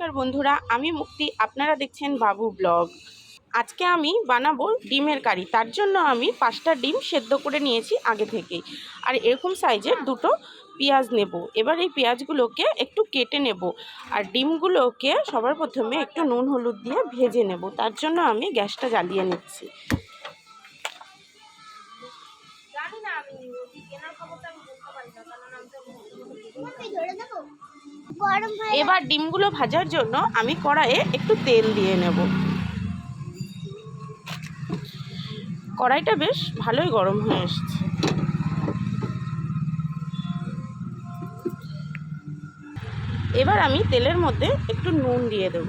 নমস্কার বন্ধুরা, আমি মুক্তি। আপনারা দেখছেন বাবু ব্লগ। আজকে আমি বানাবো ডিমের কারি। তার জন্য আমি পাঁচটা ডিম সেদ্ধ করে নিয়েছি আগে থেকেই। আর এরকম সাইজের দুটো পেঁয়াজ নেব। এবার এই পেঁয়াজগুলোকে একটু কেটে নেব। আর ডিমগুলোকে সবার প্রথমে একটু নুন, হলুদ দিয়ে ভেজে নেব। তার জন্য আমি গ্যাসটা জ্বালিয়ে নিচ্ছি। গরম হয়ে এবার ডিমগুলো ভাজার জন্য আমি কড়াইয়ে একটু তেল দিয়ে নেব। কড়াইটা বেশ ভালোই গরম হয়ে এসছে। এবার আমি তেলের মধ্যে একটু নুন দিয়ে দেব।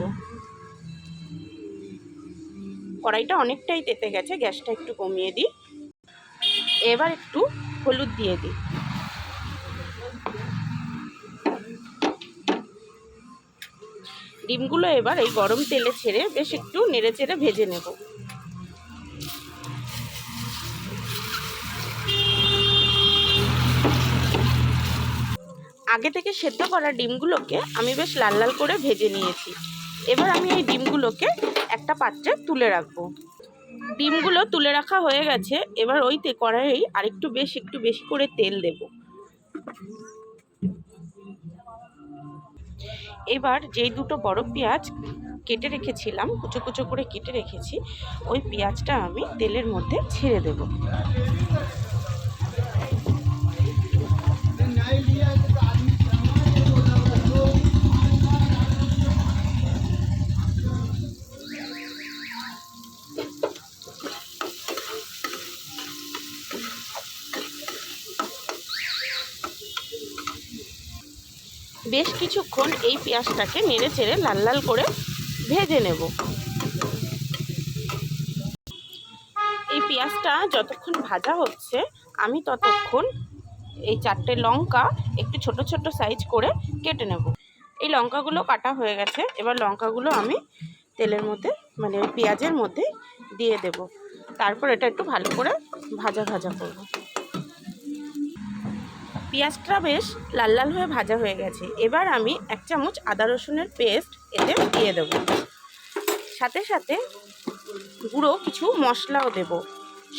কড়াইটা অনেকটাই তেতে গেছে গ্যাসটা একটু কমিয়ে দিই। এবার একটু হলুদ দিয়ে দিই। ডিমগুলো এবার এই গরম তেলে ছেড়ে বেশ একটু নেড়ে চেড়ে ভেজে নেব। আগে থেকে সেদ্ধ করা ডিমগুলোকে আমি বেশ লাল লাল করে ভেজে নিয়েছি। এবার আমি এই ডিমগুলোকে একটা পাত্রে তুলে রাখব। ডিমগুলো তুলে রাখা হয়ে গেছে, এবার ওই তে কড়াইয়েই আরেকটু বেশ একটু বেশি করে তেল দেব। এবার যেই দুটো বড় পেঁয়াজ কেটে রেখেছিলাম, কুচো কুচো করে কেটে রেখেছি, ওই পেঁয়াজটা আমি তেলের মধ্যে ছেড়ে দেব। বেশ কিছুক্ষণ এই পেঁয়াজটাকে নেড়ে চেড়ে লাল লাল করে ভেজে নেব। এই পেঁয়াজটা যতক্ষণ ভাজা হচ্ছে, আমি ততক্ষণ এই চারটে লঙ্কা একটু ছোট ছোট সাইজ করে কেটে নেব। এই লঙ্কাগুলো কাটা হয়ে গেছে, এবার লঙ্কাগুলো আমি তেলের মধ্যে মানে পেঁয়াজের মধ্যে দিয়ে দেব। তারপর এটা একটু ভালো করে ভাজা ভাজা করব। পেঁয়াজটা বেশ লাল লাল হয়ে ভাজা হয়ে গেছে। এবার আমি এক চামচ আদা রসুনের পেস্ট এতে দিয়ে দেব। সাথে সাথে গুঁড়ো কিছু মশলাও দেব।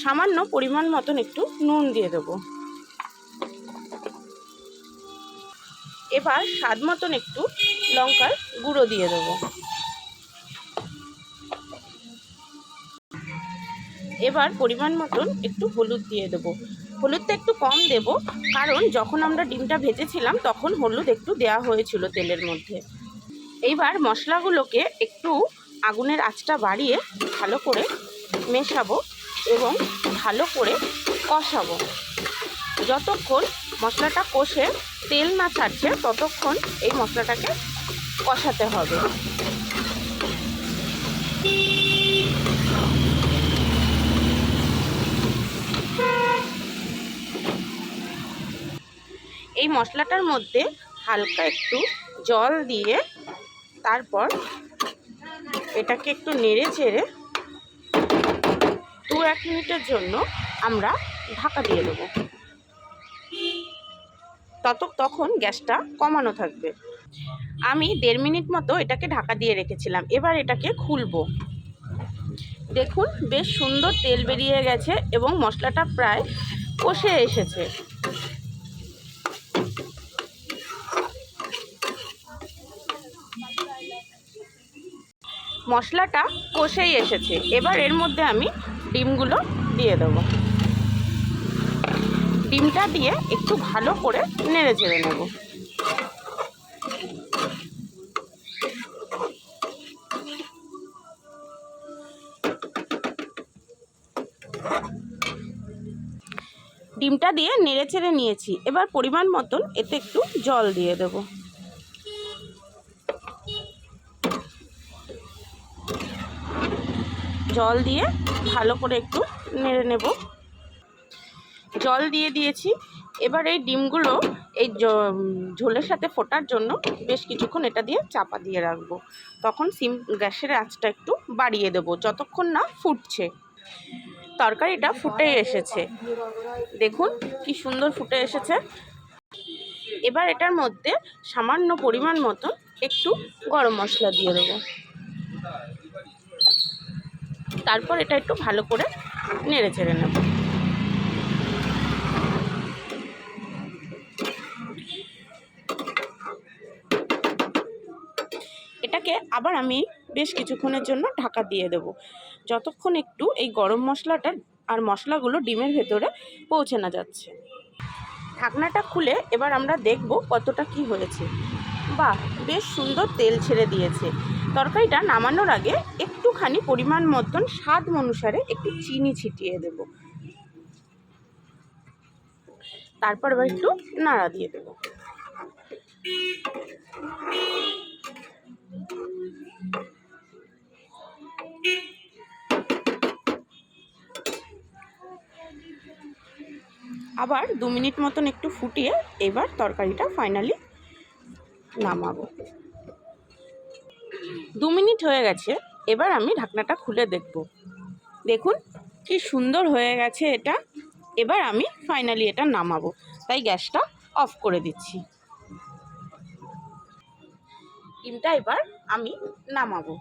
সামান্য পরিমাণ মতন একটু নুন দিয়ে দেব। এবার স্বাদ মতন একটু লঙ্কার গুঁড়ো দিয়ে দেব। এবার পরিমাণ মতন একটু হলুদ দিয়ে দেবো। হলুদটা একটু কম দেব। কারণ যখন আমরা ডিমটা ভেজেছিলাম, তখন হলুদ একটু দেওয়া হয়েছিল তেলের মধ্যে। এইবার মশলাগুলোকে একটু আগুনের আঁচটা বাড়িয়ে ভালো করে মেশাবো এবং ভালো করে কষাবো। যতক্ষণ মশলাটা কষে তেল না ছাড়ছে, ততক্ষণ এই মশলাটাকে কষাতে হবে। এই মশলাটার মধ্যে হালকা একটু জল দিয়ে তারপর এটাকে একটু নেড়ে চেড়ে দু এক মিনিটের জন্য আমরা ঢাকা দিয়ে দেবো। তত তখন গ্যাসটা কমানো থাকবে। আমি দেড় মিনিট মতো এটাকে ঢাকা দিয়ে রেখেছিলাম। এবার এটাকে খুলবো। দেখুন, বেশ সুন্দর তেল বেরিয়ে গেছে এবং মশলাটা প্রায় কষে এসেছে। মশলাটা কষেই এসেছে। এবার এর মধ্যে আমি ডিমগুলো দিয়ে দেব। ডিমটা দিয়ে একটু ভালো করে নেড়ে চেড়ে নেব। ডিমটা দিয়ে নেড়ে চেড়ে নিয়েছি। এবার পরিমাণ মতন এতে একটু জল দিয়ে দেবো। জল দিয়ে ভালো করে একটু নেড়ে নেব। জল দিয়ে দিয়েছি। এবার এই ডিমগুলো এই ঝোলের সাথে ফোটার জন্য বেশ কিছুক্ষণ এটা দিয়ে চাপা দিয়ে রাখব। তখন সিম, গ্যাসের আঁচটা একটু বাড়িয়ে দেবো, যতক্ষণ না ফুটছে। তরকারিটা ফুটে এসেছে। দেখুন কি সুন্দর ফুটে এসেছে। এবার এটার মধ্যে সামান্য পরিমাণ মতো একটু গরম মশলা দিয়ে দেবো। তারপর এটা একটু ভালো করে নেড়ে চেড়ে নেব। এটাকে আবার আমি বেশ কিছুক্ষণের জন্য ঢাকা দিয়ে দেব। যতক্ষণ একটু এই গরম মশলাটা আর মশলাগুলো ডিমের ভেতরে পৌঁছে না যাচ্ছে। ঢাকনাটা খুলে এবার আমরা দেখব কতটা কি হয়েছে। বাহ, বেশ সুন্দর তেল ছেড়ে দিয়েছে। তরকারিটা নামানোর আগে একটুখানি পরিমাণ মতন স্বাদ অনুসারে একটু চিনি ছিটিয়ে দেব। তারপর এবার একটু নাড়া দিয়ে দেব। আবার দু মিনিট মতন একটু ফুটিয়ে এবার তরকারিটা ফাইনালি নামাবো। দু মিনিট হয়ে গেছে, এবার আমি ঢাকনাটা খুলে দেখব। দেখুন কি সুন্দর হয়ে গেছে এটা। এবার আমি ফাইনালি এটা নামাবো। তাই গ্যাসটা অফ করে দিচ্ছি। ডিমটা এবার আমি নামাবো।